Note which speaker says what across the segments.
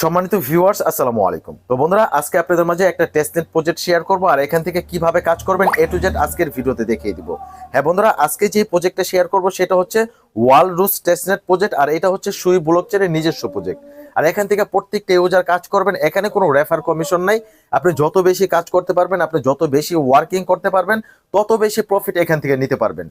Speaker 1: সম্মানিত ভিউয়ার্স আসসালামু আলাইকুম। তো বন্ধুরা, আজকে আপনাদের মাঝে একটা টেস্টনেট প্রজেক্ট শেয়ার করব, আর এখান থেকে কীভাবে কাজ করবেন এ টু জেড আজকের ভিডিওতে দেখিয়ে দিব। হ্যাঁ বন্ধুরা, আজকে যে প্রজেক্টটা শেয়ার করব, সেটা হচ্ছে ওয়াল রুস টেস্টনেট প্রজেক্ট আর এটা হচ্ছে সুই ব্লকচেনের নিজস্ব প্রজেক্ট আর এখান থেকে প্রত্যেকটা ইউজার কাজ করবেন, এখানে কোনো রেফার কমিশন নাই। আপনি যত বেশি কাজ করতে পারবেন, আপনি যত বেশি ওয়ার্কিং করতে পারবেন, তত বেশি প্রফিট এখান থেকে নিতে পারবেন।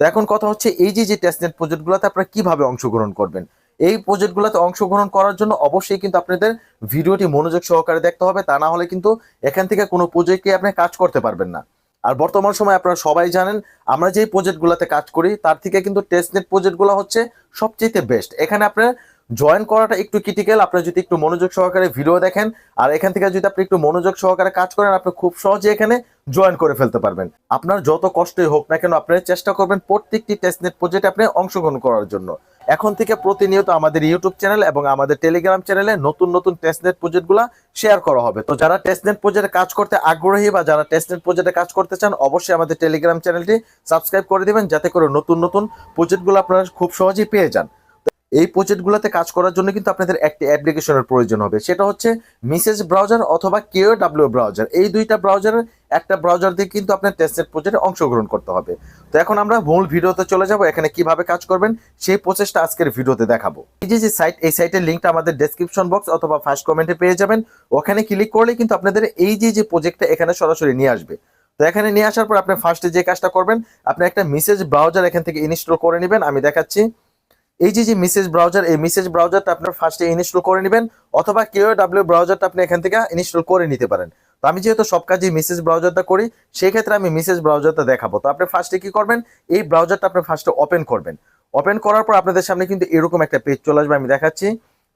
Speaker 1: তো এখন কথা হচ্ছে, এই যে যে টেস্টনেট প্রজেক্টগুলোতে আপনারা কীভাবে অংশগ্রহণ করবেন? এই প্রজেক্টগুলোতে অংশগ্রহণ করার জন্য অবশ্যই কিন্তু আপনাদের ভিডিওটি মনোযোগ সহকারে দেখতে হবে। তা না হলে কিন্তু এখান থেকে কোনো প্রজেক্টকে আপনি কাজ করতে পারবেন না। আর বর্তমান সময় আপনারা সবাই জানেন, আমরা যেই প্রজেক্টগুলোতে কাজ করি, তার থেকে কিন্তু টেস্টনেট প্রজেক্টগুলো হচ্ছে সবচেয়ে বেস্ট এখানে আপনার জয়েন করাটা একটু ক্রিটিক্যাল আপনি যদি একটু মনোযোগ সহকারে ভিডিও দেখেন, আর এখান থেকে যদি আপনি একটু মনোযোগ সহকারে কাজ করেন, আপনি খুব সহজে এখানে জয়েন করে ফেলতে পারবেন। আপনার যত কষ্টই হোক না কেন আপনি চেষ্টা করবেন প্রত্যেকটি টেস্টনেট প্রজেক্টে আপনি অংশগ্রহণ করার জন্য। এখন থেকে প্রতিনিয়ত আমাদের ইউটিউব চ্যানেল এবং আমাদের টেলিগ্রাম চ্যানেলে নতুন নতুন টেস্টনেট প্রজেক্টগুলো শেয়ার করা হবে। তো যারা টেস্টনেট প্রজেক্টে কাজ করতে আগ্রহী বা যারা টেস্টনেট প্রজেক্টে কাজ করতে চান, অবশ্যই আমাদের টেলিগ্রাম চ্যানেলটি সাবস্ক্রাইব করে দিবেন, যাতে করে নতুন নতুন প্রজেক্টগুলো আপনারা খুব সহজেই পেয়ে যান। এই প্রজেক্টগুলোতে কাজ করার জন্য কিন্তু আপনাদের একটি অ্যাপ্লিকেশনের প্রয়োজন হবে। সেটা হচ্ছে মিসেজ ব্রাউজার অথবা কেও ডাব্লিউ ব্রাউজার এই দুইটা ব্রাউজারের একটা ব্রাউজার দিয়ে কিন্তু আপনার টেস্টের প্রজেক্টে অংশগ্রহণ করতে হবে। তো এখন আমরা মূল ভিডিওতে চলে যাব, এখানে কীভাবে কাজ করবেন, সেই প্রসেসটা আজকের ভিডিওতে দেখাবো। এই যে যে সাইট এই সাইটের লিঙ্কটা আমাদের ডেসক্রিপশন বক্স অথবা ফার্স্ট কমেন্টে পেয়ে যাবেন। ওখানে ক্লিক করলে কিন্তু আপনাদের এই যে যে প্রজেক্টটা এখানে সরাসরি নিয়ে আসবে। তো এখানে নিয়ে আসার পর আপনি ফার্স্টে যে কাজটা করবেন, আপনি একটা মেসেজ ব্রাউজার এখান থেকে ইনস্টল করে নেবেন। আমি দেখাচ্ছি। এই যে যে মেসেজ ব্রাউজার এই মেসেজ ব্রাউজারটা আপনার ফার্স্টে ইনস্টল করে নেবেন অথবা কেউ ডাব্লিউ ব্রাউজারটা আপনি এখান থেকে ইনস্টল করে নিতে পারেন। তো আমি যেহেতু সব কাজে মেসেজ ব্রাউজারটা করি সেই ক্ষেত্রে আমি মেসেজ ব্রাউজারটা দেখাবো। তো আপনি ফার্স্টে কি করবেন? এই ব্রাউজারটা আপনি ফার্স্টে ওপেন করবেন। ওপেন করার পর আপনাদের সামনে কিন্তু এরকম একটা পেজ চলে আসবে, আমি দেখাচ্ছি।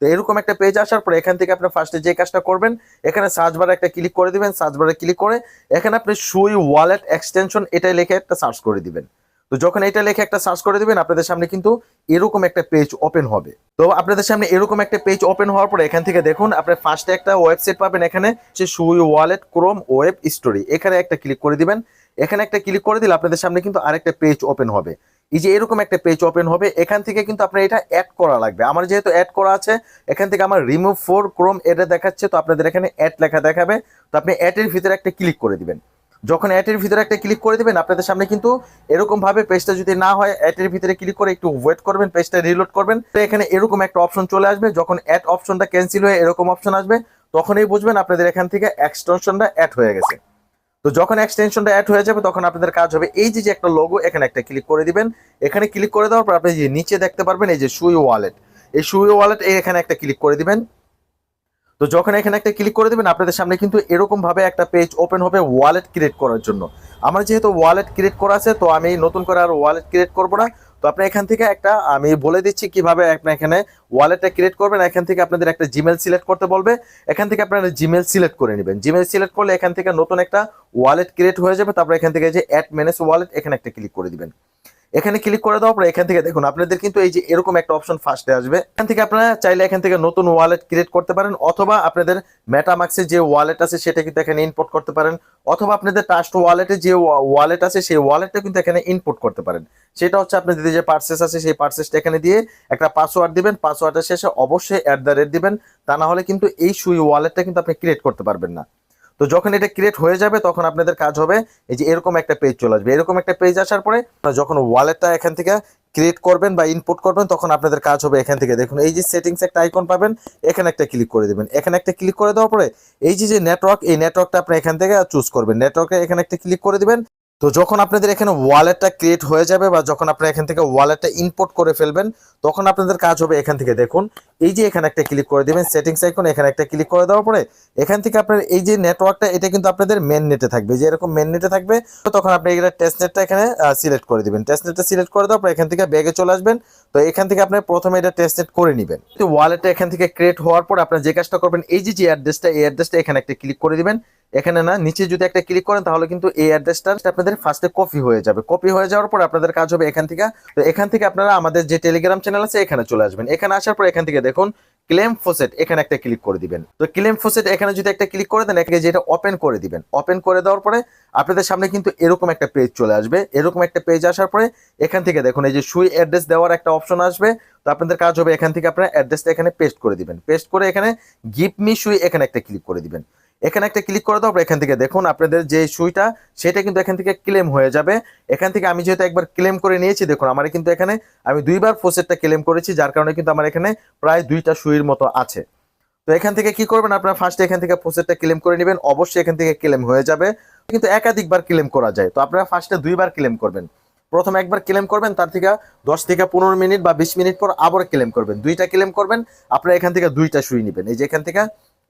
Speaker 1: তো এরকম একটা পেজ আসার পর এখান থেকে আপনি ফার্স্টে যে কাজটা করবেন, এখানে সার্চ বারে একটা ক্লিক করে দিবেন সার্চ বারে ক্লিক করে এখানে আপনি সুই ওয়ালেট এক্সটেনশন এটাই লিখে একটা সার্চ করে দিবেন। তো যখন এটা লেখে একটা সার্চ করে দিবেন, আপনাদের সামনে কিন্তু এরকম একটা পেজ ওপেন হবে। তো আপনাদের সামনে এরকম একটা পেজ ওপেন হওয়ার পর এখান থেকে দেখুন, আপনি ফার্স্টে একটা ওয়েবসাইট পাবেন এখানে, সে সুই ওয়ালেট ক্রোম ওয়েব স্টোরি এখানে একটা ক্লিক করে দিবেন। এখানে একটা ক্লিক করে দিলে আপনাদের সামনে কিন্তু আরেকটা পেজ ওপেন হবে। এই যে এরকম একটা পেজ ওপেন হবে, এখান থেকে কিন্তু আপনার এটা অ্যাড করা লাগবে। আমার যেহেতু অ্যাড করা আছে, এখান থেকে আমার রিমুভ ফোর ক্রোম এটা দেখাচ্ছে, তো আপনাদের এখানে অ্যাড লেখা দেখাবে। তো আপনি অ্যাডের ভিতরে একটা ক্লিক করে দিবেন। যখন অ্যাটের ভিতরে একটা ক্লিক করে দিবেন, আপনাদের সামনে কিন্তু এরকম ভাবে পেজটা যদি না হয় অ্যাটের ভিতরে ক্লিক করে একটু ওয়েট করবেন পেজটা রিলোড করবেন। তো এখানে এরকম একটা অপশন চলে আসবে, যখন অ্যাড অপশনটা ক্যান্সেল হয়ে এরকম অপশন আসবে, তখনই বুঝবেন আপনাদের এখান থেকে এক্সটেনশনটা অ্যাড হয়ে গেছে। তো যখন এক্সটেনশনটা অ্যাড হয়ে যাবে, তখন আপনাদের কাজ হবে এই যে যে একটা লোগো এখানে একটা ক্লিক করে দিবেন। এখানে ক্লিক করে দেওয়ার পর আপনি যে নিচে দেখতে পারবেন, এই যে সুই ওয়ালেট এই সুই ওয়ালেট এখানে একটা ক্লিক করে দিবেন। তো যখন এখানে একটা ক্লিক করে দেবেন, আপনাদের সামনে কিন্তু এরকম ভাবে একটা পেজ ওপেন হবে ওয়ালেট ক্রিয়েট করার জন্য। আমার যেহেতু ওয়ালেট ক্রিয়েট করা আছে, তো আমি নতুন করে আর ওয়ালেট ক্রিয়েট করব না। তো আপনি এখান থেকে একটা, আমি বলে দিচ্ছি কীভাবে আপনি এখানে ওয়ালেটটা ক্রিয়েট করবেন। এখান থেকে আপনাদের একটা জিমেল সিলেক্ট করতে বলবে। এখান থেকে আপনারা জিমেল সিলেক্ট করে নেবেন। জিমেল সিলেক্ট করলে এখান থেকে নতুন একটা ওয়ালেট ক্রিয়েট হয়ে যাবে। তারপর এখান থেকে যে অ্যাড ম্যানেজ ওয়ালেট এখানে একটা ক্লিক করে দিবেন। এখানে ক্লিক করে দেওয়ার পর এখান থেকে দেখুন, আপনাদের কিন্তু এই যে এরকম একটা অপশন ফার্স্টে আসবে। এখান থেকে আপনারা চাইলে এখান থেকে নতুন ওয়ালেট ক্রিয়েট করতে পারেন, অথবা আপনাদের মেটামাক্সের যে ওয়ালেট আছে সেটা কিন্তু এখানে ইনপুট করতে পারেন, অথবা আপনাদের ট্রাস্ট ওয়ালেটে যে ওয়ালেট আছে সেই ওয়ালেটটা কিন্তু এখানে ইনপুট করতে পারেন। সেটা হচ্ছে আপনাদের যে পার্সেস আছে সেই পার্সেসটা এখানে দিয়ে একটা পাসওয়ার্ড দিবেন পাসওয়ার্ডের শেষে অবশ্যই অ্যাট দ্য রেট দিবেন, তা না হলে কিন্তু এই সুই ওয়ালেটটা কিন্তু আপনি ক্রিয়েট করতে পারবেন না। তো যখন এটা ক্রিয়েট হয়ে যাবে, তখন আপনাদের কাজ হবে এই যে এরকম একটা পেজ চলে আসবে। এরকম একটা পেজ আসার পরে যখন ওয়ালেটটা এখান থেকে ক্রিয়েট করবেন বা ইনপুট করবেন, তখন আপনাদের কাজ হবে এখান থেকে। দেখুন, এই যে সেটিংস একটা আইকন পাবেন, এখানে একটা ক্লিক করে দেবেন। এখানে একটা ক্লিক করে দেওয়ার পরে এই যে যে নেটওয়ার্ক এই নেটওয়ার্কটা আপনি এখান থেকে চুজ করবেন। নেটওয়ার্কে এখানে একটা ক্লিক করে দিবেন। তো যখন আপনাদের এখানে ওয়ালেটটা ক্রিয়েট হয়ে যাবে বা যখন আপনারা এখান থেকে ওয়ালেটটা ইনপুট করে ফেলবেন, তখন আপনাদের কাজ হবে এখান থেকে দেখুন। এই যে এখানে একটা ক্লিক করে দিবেন সেটিংস আইকন এখানে একটা ক্লিক করে দেওয়ার পরে এখান থেকে আপনার এই যে নেটওয়ার্কটা এটা কিন্তু আপনাদের মেন নেটে থাকবে। যে এরকম মেন নেটে থাকবে, তখন আপনি এখানে টেস্ট নেটটা এখানে সিলেক্ট করে দিবেন। টেস্ট নেটটা সিলেক্ট করে দেওয়ার পর এখান থেকে ব্যাগে চলে আসবেন। তো এখান থেকে আপনি প্রথমে এটা টেস্ট নেট করে নেবেন। তো ওয়ালেটটা এখান থেকে ক্রিয়েট হওয়ার পর আপনার যে কাজটা করবেন, এই যে যে অ্যাড্রেসটা এই অ্যাড্রেসটা এখানে একটা ক্লিক করে দিবেন। এখানে না, নিচে যদি একটা ক্লিক করেন, তাহলে কিন্তু এই অ্যাড্রেসটা আপনাদের ফার্স্টে কপি হয়ে যাবে। কপি হয়ে যাওয়ার পর আপনাদের কাজ হবে এখান থেকে। তো এখান থেকে আপনারা আমাদের যে টেলিগ্রাম চ্যানেল আছে, এখানে চলে আসবেন। এখানে আসার পর এখান থেকে দেখুন ক্লেম ফোসেট এখানে একটা ক্লিক করে দিবেন। তো ক্লেম ফোসেট এখানে যদি একটা ক্লিক করে দেন এখানে যেটা ওপেন করে দিবেন। ওপেন করে দেওয়ার পরে আপনাদের সামনে কিন্তু এরকম একটা পেজ চলে আসবে। এরকম একটা পেজ আসার পরে এখান থেকে দেখুন, এই যে সুই অ্যাড্রেস দেওয়ার একটা অপশন আসবে। তো আপনাদের কাজ হবে এখান থেকে আপনারা অ্যাড্রেসটা এখানে পেস্ট করে দিবেন। পেস্ট করে এখানে গিভ মি সুই এখানে একটা ক্লিক করে দিবেন। এখানে একটা ক্লিক করে দেওয়ার এখান থেকে দেখুন আপনাদের যে সুইটা, সেটা কিন্তু এখান থেকে ক্লেম হয়ে যাবে। এখান থেকে আমি যেহেতু একবার ক্লেম করে নিয়েছি, দেখুন আমার কিন্তু এখানে আমি দুইবার ফোসেটটা ক্লেম করেছি, যার কারণে কিন্তু আমার এখানে প্রায় দুইটা সুইয়ের মতো আছে। তো এখান থেকে কি করবেন আপনারা? ফার্স্টে এখান থেকে ফোসেটটা ক্লেম করে নেবেন, অবশ্যই এখান থেকে ক্লেম হয়ে যাবে। কিন্তু একাধিকবার ক্লেম করা যায়, তো আপনারা ফার্স্টে দুইবার ক্লেম করবেন। প্রথম একবার ক্লেম করবেন, তার থেকে দশ থেকে পনেরো মিনিট বা বিশ মিনিট পর আবার ক্লেম করবেন। দুইটা ক্লেম করবেন, আপনারা এখান থেকে দুইটা সুই নেবেন। এই যে এখান থেকে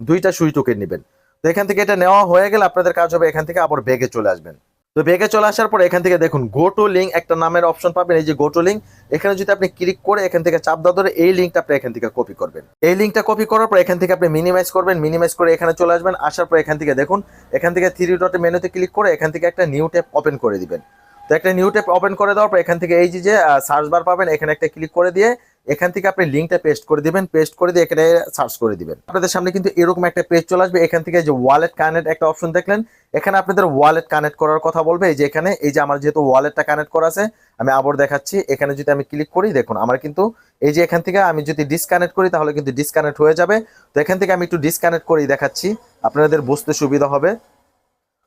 Speaker 1: দুইটা সুই টোকেন নেবেন। তো এখান থেকে এটা নেওয়া হয়ে গেলে আপনাদের কাজ হবে এখান থেকে আবার বেগে চলে আসবেন তো বেগে চলে আসার পর এখান থেকে দেখুন গো টু লিঙ্ক একটা নামের অপশন পাবেন এই যে গো টু লিঙ্ক এখানে যদি আপনি ক্লিক করে এখান থেকে চাপ দেওয়া ধরে এই লিঙ্কটা আপনি এখান থেকে কপি করবেন এই লিঙ্কটা কপি করার পর এখান থেকে আপনি মিনিমাইজ করবেন মিনিমাইজ করে এখানে চলে আসবেন আসার পর এখান থেকে দেখুন এখান থেকে থ্রি ডটে মেনুতে ক্লিক করে এখান থেকে একটা নিউ ট্যাব ওপেন করে দিবেন তো একটা নিউ ট্যাব ওপেন করে দেওয়ার পর এখান থেকে এই যে সার্চ বার পাবেন এখানে একটা ক্লিক করে দিয়ে এখান থেকে আপনি লিঙ্কটা পেস্ট করে দিবেন পেস্ট করে দিয়ে এখানে সার্চ করে দিবেন। আপনাদের সামনে কিন্তু এরকম একটা পেজ চলে আসবে। এখান থেকে যে ওয়ালেট কানেক্ট একটা অপশন দেখলেন, এখানে আপনাদের ওয়ালেট কানেক্ট করার কথা বলবে। এই যে এখানে, এই যে আমার যেহেতু ওয়ালেটটা কানেক্ট করা আছে, আমি আবার দেখাচ্ছি। এখানে যদি আমি ক্লিক করি, দেখুন, আমার কিন্তু এই যে এখান থেকে আমি যদি ডিসকানেক্ট করি, তাহলে কিন্তু ডিসকানেক্ট হয়ে যাবে। তো এখান থেকে আমি একটু ডিসকানেক্ট করেই দেখাচ্ছি। আপনাদের বুঝতে সুবিধা হবে।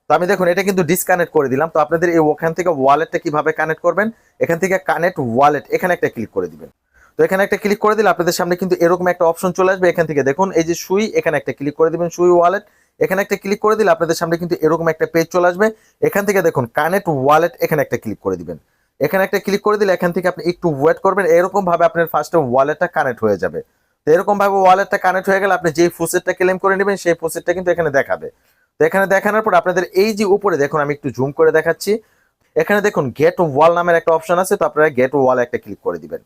Speaker 1: তো আমি দেখুন, এটা কিন্তু ডিসকানেক্ট করে দিলাম। তো আপনাদের এই ওখান থেকে ওয়ালেটটা কীভাবে কানেক্ট করবেন? এখান থেকে কানেক্ট ওয়ালেট এখানে একটা ক্লিক করে দিবেন। তো এখানে একটা ক্লিক করে দিলে আপনাদের সামনে কিন্তু এরকম একটা অপশন চলে আসবে এখান থেকে। দেখুন, এই যে সুই, এখানে একটা ক্লিক করে দিবেন সুই ওয়ালেট এখানে একটা ক্লিক করে দিলে আপনাদের সামনে কিন্তু এরকম একটা পেজ চলে আসবে। এখান থেকে দেখুন কানেক্ট ওয়ালেট এখানে একটা ক্লিক করে দিবেন। এখানে একটা ক্লিক করে দিলে এখান থেকে আপনি একটু ওয়েট করবেন। এরকম ভাবে আপনার ফার্স্টে ওয়ালেটটা কানেক্ট হয়ে যাবে। তো এরকম ভাবে ওয়ালেটটা কানেক্ট হয়ে গেলে আপনি যেই ফুসেটটা ক্লেম করে নেবেন, সেই ফুসেটটা কিন্তু এখানে দেখাবে। তো এখানে দেখানোর পর আপনাদের এই যে উপরে, দেখুন, আমি একটু জুম করে দেখাচ্ছি। এখানে দেখুন গেট ওয়াল নামের একটা অপশন আছে। তো আপনারা গেট ওয়াল একটা ক্লিক করে দিবেন।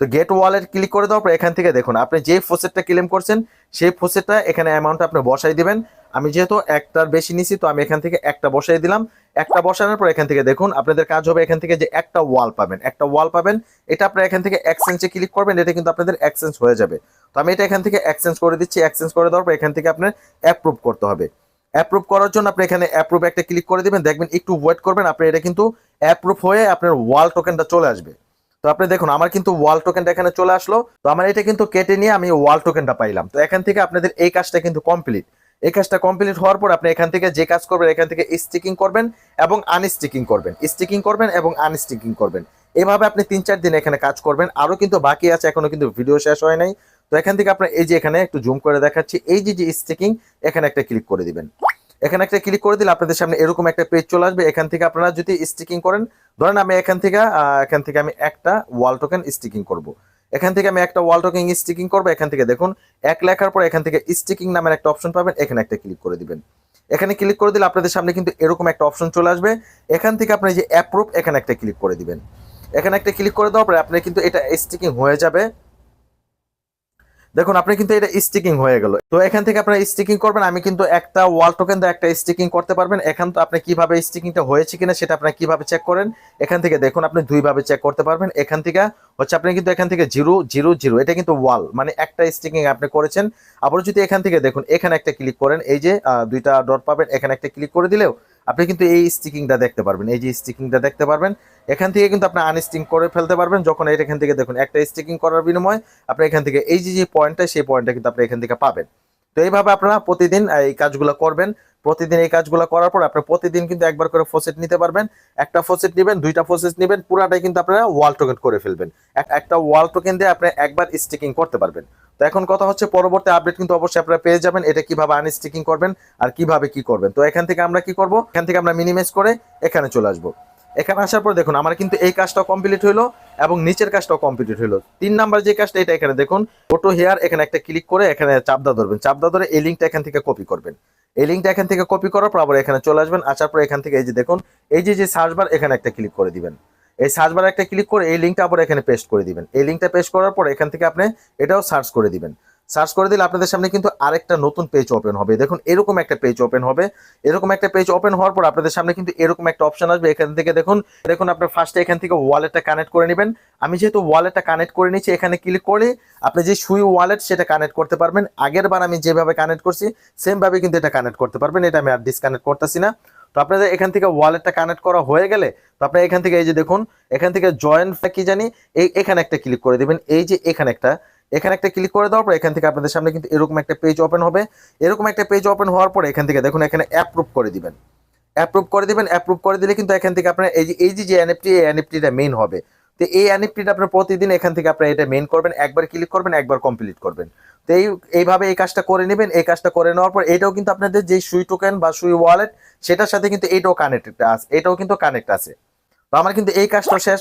Speaker 1: তো গেট ওয়ালেট ক্লিক করে দেওয়ার পর এখান থেকে দেখুন, আপনি যে ফোসেটটা ক্লেম করছেন, সেই ফোসেটটা এখানে অ্যামাউন্ট আপনি বসাই দিবেন। আমি যেহেতু একটার বেশি নিছি, তো আমি এখান থেকে একটা বসাই দিলাম। একটা বসানোর পর এখান থেকে দেখুন, আপনাদের কাজ হবে এখান থেকে যে একটা ওয়াল পাবেন। একটা ওয়াল পাবেন, এটা আপনারা এখান থেকে এক্সচেঞ্জে ক্লিক করবেন, এটা কিন্তু আপনাদের এক্সচেঞ্জ হয়ে যাবে। তো আমি এটা এখান থেকে এক্সচেঞ্জ করে দিচ্ছি এক্সচেঞ্জ করে দেওয়ার পর এখান থেকে আপনার অ্যাপ্রুভ করতে হবে। অ্যাপ্রুভ করার জন্য আপনি এখানে অ্যাপ্রুভ একটা ক্লিক করে দিবেন, দেখবেন একটু ওয়েট করবেন, আপনি এটা কিন্তু অ্যাপ্রুভ হয়ে আপনার ওয়াল টোকেনটা চলে আসবে। তো আপনি দেখুন, আমার কিন্তু ওয়াল টোকেনটা এখানে চলে আসলো। তো আমার এটা কিন্তু কেটে নিয়ে আমি ওয়াল টোকেনটা পাইলাম। তো এখান থেকে আপনাদের এই কাজটা কিন্তু কমপ্লিট এই কাজটা কমপ্লিট হওয়ার পর আপনি এখান থেকে যে কাজ করবেন, এখান থেকে স্টিকিং করবেন এবং আনস্টিকিং করবেন। স্টিকিং করবেন এবং আনস্টিকিং করবেন। এভাবে আপনি তিন চার দিন এখানে কাজ করবেন। আরও কিন্তু বাকি আছে, এখনও কিন্তু ভিডিও শেষ হয় নাই। তো এখান থেকে আপনার এই যে এখানে একটু জুম করে দেখাচ্ছি। এই যে যে স্টিকিং এখানে একটা ক্লিক করে দিবেন। এখানে একটা ক্লিক করে দিলে আপনাদের সামনে এরকম একটা পেজ চলে আসবে। এখান থেকে আপনারা যদি স্টিকিং করেন, ধরেন আমি এখান থেকে এখান থেকে আমি একটা ওয়াল টোকেন স্টিকিং করব। এখান থেকে আমি একটা ওয়াল টোকেন স্টিকিং করব। এখান থেকে দেখুন, এক লেখার পর এখান থেকে স্টিকিং নামের একটা অপশন পাবেন। এখানে একটা ক্লিক করে দিবেন। এখানে ক্লিক করে দিলে আপনাদের সামনে কিন্তু এরকম একটা অপশন চলে আসবে। এখান থেকে আপনি যে অ্যাপ্রুভ এখানে একটা ক্লিক করে দিবেন। এখানে একটা ক্লিক করে দেওয়ার পরে আপনি কিন্তু এটা স্টিকিং হয়ে যাবে। দেখুন আপনি কিন্তু এটা স্টিকিং হয়ে গেল। তো এখান থেকে আপনারা স্টিকিং করবেন, আমি কিন্তু একটা ওয়াল টোকেন দিয়ে একটা স্টিকিং করতে পারবেন। এখান তো আপনি কীভাবে স্টিকিংটা হয়েছে কিনা সেটা আপনি কীভাবে চেক করেন? এখান থেকে দেখুন, আপনি দুইভাবে চেক করতে পারবেন। এখান থেকে হচ্ছে আপনি কিন্তু এখান থেকে জিরো জিরো জিরো এটা কিন্তু ওয়াল মানে একটা স্টিকিং আপনি করেছেন। আবার যদি এখান থেকে দেখুন, এখানে একটা ক্লিক করেন, এই যে দুইটা ডট পাবেন, এখানে একটা ক্লিক করে দিলেও আপনি কিন্তু এই স্টিকিংটা দেখতে পারবেন। এই যে স্টিকিংটা দেখতে পারবেন, এখান থেকে কিন্তু আপনি আনস্টিং করে ফেলতে পারবেন। যখন এটা এখান থেকে দেখুন, একটা স্টিকিং করার বিনিময়ে আপনি এখান থেকে এই যে যে পয়েন্টটা সেই পয়েন্টটা কিন্তু আপনি এখান থেকে পাবেন। তো এইভাবে আপনারা প্রতিদিন এই কাজগুলো করবেন। প্রতিদিন এই কাজগুলো করার পর আপনি প্রতিদিন কিন্তু একবার করে ফোসেট নিতে পারবেন। একটা ফোসেট নেবেন, দুইটা ফোসেট নেবেন, পুরাটাই কিন্তু আপনারা ওয়াল টোকেন করে ফেলবেন। এক- একটা ওয়াল টোকেন দিয়ে আপনি একবার স্টিকিং করতে পারবেন। তো এখন কথা হচ্ছে পরবর্তী আপডেট কিন্তু অবশ্যই আপনারা পেয়ে যাবেন। এটা কীভাবে আনস্টিকিং করবেন আর কীভাবে কি করবেন। তো এখান থেকে আমরা কি করব? এখান থেকে আমরা মিনিমাইজ করে এখানে চলে আসব। এখানে আসার পর দেখুন, আমার কিন্তু এই কাজটা কমপ্লিট হলো এবং নিচের কাজটাও কমপ্লিট হলো। তিন নাম্বার যে কাজটা, এটা এখানে দেখুন ফটো হেয়ার এখানে একটা ক্লিক করে এখানে চাপদা ধরবেন। চাপদা ধরে এই লিঙ্কটা এখান থেকে কপি করবেন। এই লিঙ্কটা এখান থেকে কপি করার পর আবার এখানে চলে আসবেন। আসার পর এখান থেকে এই যে দেখুন, এই যে যে সার্চ বার এখানে একটা ক্লিক করে দিবেন। এই সার্চ বার একটা ক্লিক করে এই লিঙ্কটা আবার এখানে পেস্ট করে দিবেন। এই লিঙ্কটা পেস্ট করার পর এখান থেকে আপনি এটাও সার্চ করে দিবেন। সার্চ করে দিলে আপনাদের সামনে কিন্তু আরেকটা নতুন পেজ ওপেন হবে। দেখুন, এরকম একটা পেজ ওপেন হবে। এরকম একটা পেজ ওপেন হওয়ার পর আপনাদের সামনে কিন্তু এরকম একটা অপশন আসবে। এখান থেকে দেখুন দেখুন আপনার ফার্স্টে এখান থেকে ওয়ালেটটা কানেক্ট করে নেবেন। আমি যেহেতু ওয়ালেটটা কানেক্ট করে নিচ্ছি এখানে ক্লিক করে আপনি যে সুই ওয়ালেট সেটা কানেক্ট করতে পারবেন। আগের বার আমি যেভাবে কানেক্ট করছি সেম ভাবে কিন্তু এটা কানেক্ট করতে পারবেন। এটা আমি আর ডিসকানেক্ট করতেছি না। তো আপনাদের এখান থেকে ওয়ালেটটা কানেক্ট করা হয়ে গেলে, তো আপনি এখান থেকে এই যে দেখুন, এখান থেকে জয়েন্ট কি জানি, এই এখানে একটা ক্লিক করে দেবেন। এই যে এখানে একটা এখানে একটা ক্লিক করে দেওয়ার পর এখান থেকে আপনাদের সামনে কিন্তু এরকম একটা পেজ ওপেন হবে। এরকম একটা পেজ ওপেন হওয়ার পর এখান থেকে দেখুন, এখানে অ্যাপ্রুভ করে দিবেন। অ্যাপ্রুভ করে দিবেন অ্যাপ্রুভ করে দিলে কিন্তু এখান থেকে আপনার এই যে এই যে এনএফটি এই এনএফটিটা মেইন হবে। তো এই এনএফটিটা আপনার প্রতিদিন এখান থেকে আপনার এটা মেন করবেন, একবার ক্লিক করবেন, একবার কমপ্লিট করবেন। তো এই, এইভাবে এই কাজটা করে নেবেন, এই কাজটা করে নেওয়ার পর এটাও কিন্তু আপনাদের যে সুই টোকেন বা সুই ওয়ালেট সেটার সাথে কিন্তু এটাও কানেক্টেড আছে, এটাও কিন্তু কানেক্ট আছে। তো আমার কিন্তু এই কাজটা শেষ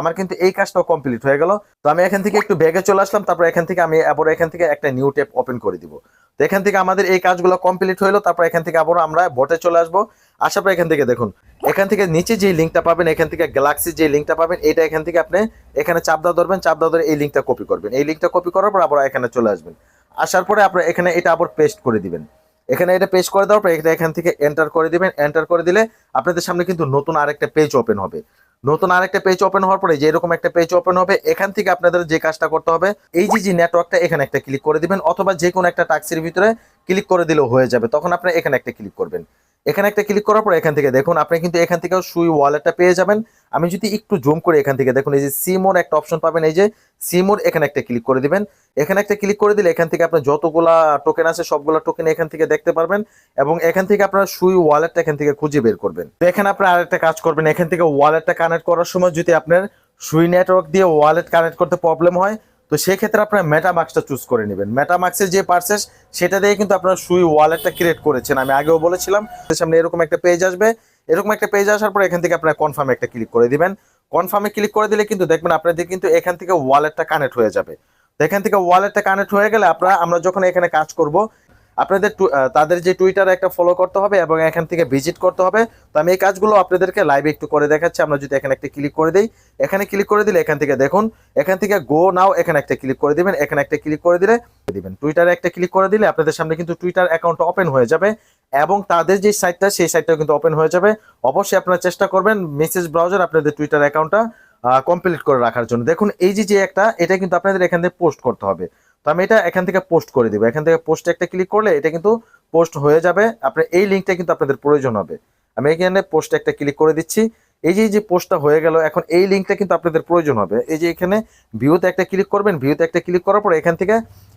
Speaker 1: আমার কিন্তু এই কাজটাও কমপ্লিট হয়ে গেল। তো আমি এখান থেকে একটু ব্যাগে চলে আসলাম, তারপর এখান থেকে আমি আবার এখান থেকে একটা নিউ ট্যাব ওপেন করে দিব। তো এখান থেকে আমাদের এই কাজগুলো কমপ্লিট হলো তারপর এখান থেকে আবার আমরা বটে চলে আসব। আসার পর এখান থেকে দেখুন, এখান থেকে নিচে যে লিঙ্কটা পাবেন, এখান থেকে গ্যালাক্সি যে লিঙ্কটা পাবেন এটা এখান থেকে আপনি এখানে চাপ দাও ধরবেন, চাপ দাও ধরে এই লিঙ্কটা কপি করবেন। এই লিঙ্কটা কপি করার পর আবার এখানে চলে আসবেন। আসার পরে আপনার এখানে এটা আবার পেস্ট করে দিবেন। এখানে এটা পেজ করে দেওয়ার পর এটা এখান থেকে এন্টার করে দিবেন। এন্টার করে দিলে আপনাদের সামনে কিন্তু নতুন আরেকটা পেজ ওপেন হবে। নতুন আরেকটা পেজ ওপেন হওয়ার পরে যে এরকম একটা পেজ ওপেন হবে, এখান থেকে আপনাদের যে কাজটা করতে হবে, এই যে যে নেটওয়ার্কটা এখানে একটা ক্লিক করে দিবেন অথবা যে কোনো একটা টাক্সির ভিতরে ক্লিক করে দিলেও হয়ে যাবে। তখন আপনি এখানে একটা ক্লিক করবেন। এখানে একটা ক্লিক করার পর এখান থেকে দেখুন, আপনি কিন্তু এখান থেকেও সুই ওয়ালেটটা পেয়ে যাবেন। আমি যদি একটু জুম করে এখান থেকে দেখুন, এই যে সিমোর একটা অপশন পাবেন, এই যে সিমোর এখানে একটা ক্লিক করে দিবেন। এখানে একটা ক্লিক করে দিলে এখান থেকে আপনার যতগুলা টোকেন আছে, সবগুলা টোকেন এখান থেকে দেখতে পারবেন এবং এখান থেকে আপনার সুই ওয়ালেটটা এখান থেকে খুঁজে বের করবেন। তো এখানে আপনার আরেকটা কাজ করবেন, এখান থেকে ওয়ালেটটা কানেক্ট করার সময় যদি আপনার সুই নেটওয়ার্ক দিয়ে ওয়ালেট কানেক্ট করতে প্রবলেম হয় তো সেক্ষেত্রে আপনার মেটামাক্সটা চুজ করে নেবেন। মেটামাক্সের যে পার্সেস সেটা দিয়ে কিন্তু আপনারা সুই ওয়ালেটটা ক্রিয়েট করেছেন। আমি আগেও বলেছিলাম সামনে এরকম একটা পেজ আসবে। এরকম একটা পেজ আসার পর এখান থেকে আপনার কনফার্মে একটা ক্লিক করে দিবেন। কনফার্মে ক্লিক করে দিলে কিন্তু দেখবেন আপনাদের কিন্তু এখান থেকে ওয়ালেটটা কানেক্ট হয়ে যাবে। এখান থেকে ওয়ালেটটা কানেক্ট হয়ে গেলে আপনারা, আমরা যখন এখানে কাজ করব আপনাদের তাদের যে টুইটারে একটা ফলো করতে হবে এবং এখান থেকে ভিজিট করতে হবে। তো আমি এই কাজগুলো আপনাদেরকে লাইভে একটু করে দেখাচ্ছি। আমরা যদি এখানে একটা ক্লিক করে দিই, এখানে ক্লিক করে দিলে এখান থেকে দেখুন, এখান থেকে গো নাও এখানে একটা ক্লিক করে দিবেন, এখানে একটা ক্লিক করে দিলে দিবেন। টুইটারে একটা ক্লিক করে দিলে আপনাদের সামনে কিন্তু টুইটার অ্যাকাউন্ট ওপেন হয়ে যাবে এবং তাদের যে সাইটটা সেই সাইটটাও কিন্তু ওপেন হয়ে যাবে। অবশ্যই আপনারা চেষ্টা করবেন মেসেজ ব্রাউজার আপনাদের টুইটার অ্যাকাউন্টটা কমপ্লিট করে রাখার জন্য। দেখুন, এই যে যে একটা, এটা কিন্তু আপনাদের এখান থেকে পোস্ট করতে হবে। তো আমি এটা এখান থেকে পোস্ট করে দিব। এখান থেকে পোস্টে একটা ক্লিক করলে এটা কিন্তু পোস্ট হয়ে যাবে। আপনার এই লিঙ্কটা কিন্তু আপনাদের প্রয়োজন হবে। আমি এখানে পোস্টে একটা ক্লিক করে দিচ্ছি। এই যে যে পোস্টটা হয়ে গেল, এখন এই লিঙ্কটা কিন্তু আপনাদের প্রয়োজন হবে। এই যে এখানে ভিউতে একটা ক্লিক করবেন ভিউতে একটা ক্লিক করার পর এখান থেকে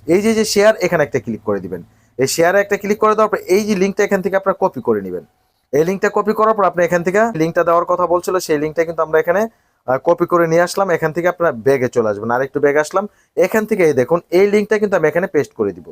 Speaker 1: এই যে যে শেয়ার এখানে একটা ক্লিক করে দিবেন। এই শেয়ারে একটা ক্লিক করে দেওয়ার পর এই যে লিঙ্কটা এখান থেকে আপনারা কপি করে নেবেন। এই লিঙ্কটা কপি করার পর আপনি এখান থেকে লিঙ্কটা দেওয়ার কথা বলছিল, সেই লিঙ্কটা কিন্তু আমরা এখানে কপি করে নিয়ে আসলাম, এখান থেকে আপনার ব্যাগে চলে আসবেন। আর একটু ব্যাগে আসলাম, এখান থেকে এই দেখুন, এই লিঙ্কটা কিন্তু আমি এখানে পেস্ট করে দিব।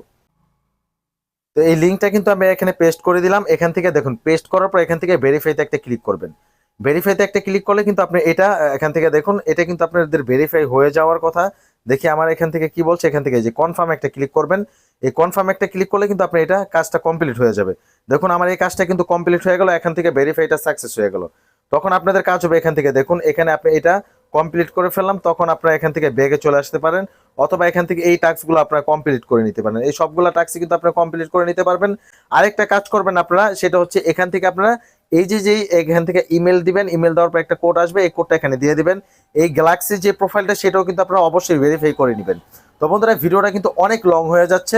Speaker 1: তো এই লিঙ্কটা কিন্তু আমি এখানে পেস্ট করে দিলাম, এখান থেকে দেখুন পেস্ট করার পর এখান থেকে ভেরিফাইতে একটা ক্লিক করবেন। ভেরিফাইতে একটা ক্লিক করলে কিন্তু আপনি এটা এখান থেকে দেখুন, এটা কিন্তু আপনাদের ভেরিফাই হয়ে যাওয়ার কথা। দেখি আমার এখান থেকে কি বলছে, এখান থেকে যে কনফার্ম একটা ক্লিক করবেন। এই কনফার্ম একটা ক্লিক করলে কিন্তু আপনি এটা কাজটা কমপ্লিট হয়ে যাবে। দেখুন, আমার এই কাজটা কিন্তু কমপ্লিট হয়ে গেল, এখান থেকে ভেরিফাইটা সাকসেস হয়ে গেল। তখন আপনাদের কাজ হবে এখান থেকে। দেখুন, এখানে আপনি এটা কমপ্লিট করে ফেললাম, তখন আপনারা এখান থেকে বেগে চলে আসতে পারেন, অথবা এখান থেকে এই টাস্কগুলো আপনারা কমপ্লিট করে নিতে পারেন। এই সবগুলো টাস্কই কিন্তু আপনারা কমপ্লিট করে নিতে পারবেন। আরেকটা কাজ করবেন আপনারা, সেটা হচ্ছে এখান থেকে আপনারা এই যে যেই এখান থেকে ইমেল দিবেন ইমেল দেওয়ার পর একটা কোড আসবে, এই কোডটা এখানে দিয়ে দিবেন। এই গ্যালাক্সির যে প্রোফাইলটা সেটাও কিন্তু আপনারা অবশ্যই ভেরিফাই করে নেবেন। তো বন্ধুরা, ভিডিওটা কিন্তু অনেক লং হয়ে যাচ্ছে।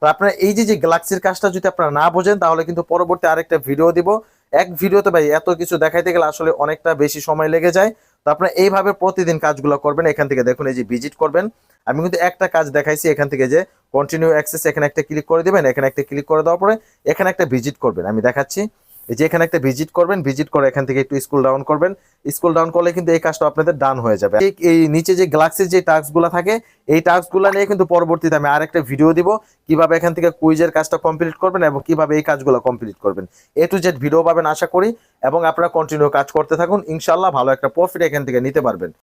Speaker 1: তো আপনারা এই যে যে গ্যালাক্সির কাজটা যদি আপনারা না বোঝেন, তাহলে কিন্তু পরবর্তী আরেকটা ভিডিও দিব। এক ভিডিওতে ভাই এত কিছু দেখাইতে গেলে আসলে অনেকটা বেশি সময় লেগে যায়। তো আপনারা এইভাবে প্রতিদিন কাজগুলো করবেন, এখান থেকে দেখুন এই যে ভিজিট করবেন। আমি কিন্তু একটা কাজ দেখাইছি, এখান থেকে যে কন্টিনিউ অ্যাক্সেস এখানে একটা ক্লিক করে দেবেন, এখানে একটা ক্লিক করে দেওয়ার পরে এখানে একটা ভিজিট করবেন, আমি দেখাচ্ছি। এই যে এখানে একটা ভিজিট করবেন ভিজিট করে এখান থেকে একটু স্কুল ডাউন করবেন। স্কুল ডাউন করলে কিন্তু এই কাজটা আপনাদের ডান হয়ে যাবে। এই- নিচে যে গ্লাক্সের যে টাস্কগুলো থাকে, এই টাস্কগুলো নিয়ে কিন্তু পরবর্তীতে আমি আরেকটা ভিডিও দিব, কীভাবে এখান থেকে কুইজের কাজটা কমপ্লিট করবেন এবং কীভাবে এই কাজগুলো কমপ্লিট করবেন। এ টু জেড ভিডিও পাবেন আশা করি, এবং আপনারা কন্টিনিউ কাজ করতে থাকুন। ইনশাল্লাহ ভালো একটা প্রফিট এখান থেকে নিতে পারবেন।